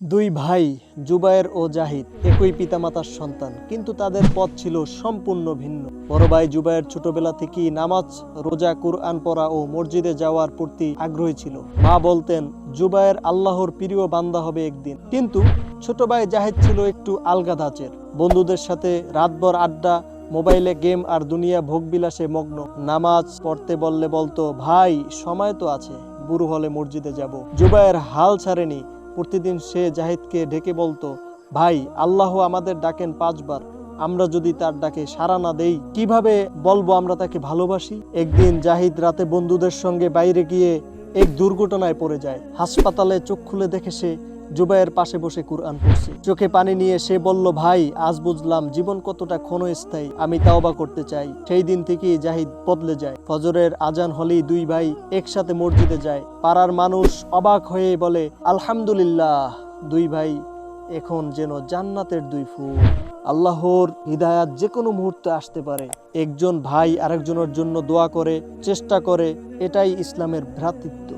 দুই ভাই, জুবায়ের ও জাহিদ, একই পিতামাতার সন্তান, কিন্তু তাদের পথ ছিল সম্পূর্ণ ভিন্ন। বড় ভাই জুবায়ের ছোটবেলা থেকেই নামাজ, রোজা, কুরআন পড়া ও মসজিদে যাওয়ার প্রতি আগ্রহী ছিল। মা বলতেন, জুবায়ের আল্লাহর প্রিয় বান্দা হবে একদিন। কিন্তু ছোট ভাই জাহিদ ছিল একটু আলগা ধাঁচের বন্ধুদের সাথে রাতভর আড্ডা, মোবাইলে গেম আর দুনিয়া ভোগবিলাসে মগ্ন। নামাজ পড়তে বললে বলতো, ভাই, সময় তো আছে, বুড়ো হলে মসজিদে যাব। জুবায়ের হাল ছাড়েনি। প্রতিদিন সে জাহিদকে ডেকে বলতো, ভাই, আল্লাহ আমাদের ডাকেন পাঁচবার, আমরা যদি তার ডাকে সাড়া না দেই, কীভাবে বলব আমরা তাকে ভালোবাসি? একদিন জাহিদ রাতে বন্ধুদের সঙ্গে বাইরে গিয়ে এক দুর্ঘটনায় পড়ে যায়। হাসপাতালে চোখ খুলে দেখে সে জুবাইয়ের পাশে বসে কুরআন পড়ছে। চোখে পানি নিয়ে সে বলল, ভাই, আজ বুঝলাম জীবন কতটা ক্ষণস্থায়ী। আমি তাওবা করতে চাই। সেই দিন থেকেই জাহিদ বদলে যায়। ফজরের আজান হলেই দুই ভাই একসাথে মসজিদে যায়। পাড়ার মানুষ অবাক হয়ে বলে, আলহামদুলিল্লাহ, দুই ভাই এখন যেন জান্নাতের দুই ফুল। আল্লাহর হৃদায়াত যে কোনো মুহূর্তে আসতে পারে। একজন ভাই আরেকজনের জন্য দোয়া করে, চেষ্টা করে। এটাই ইসলামের ভ্রাতৃত্ব।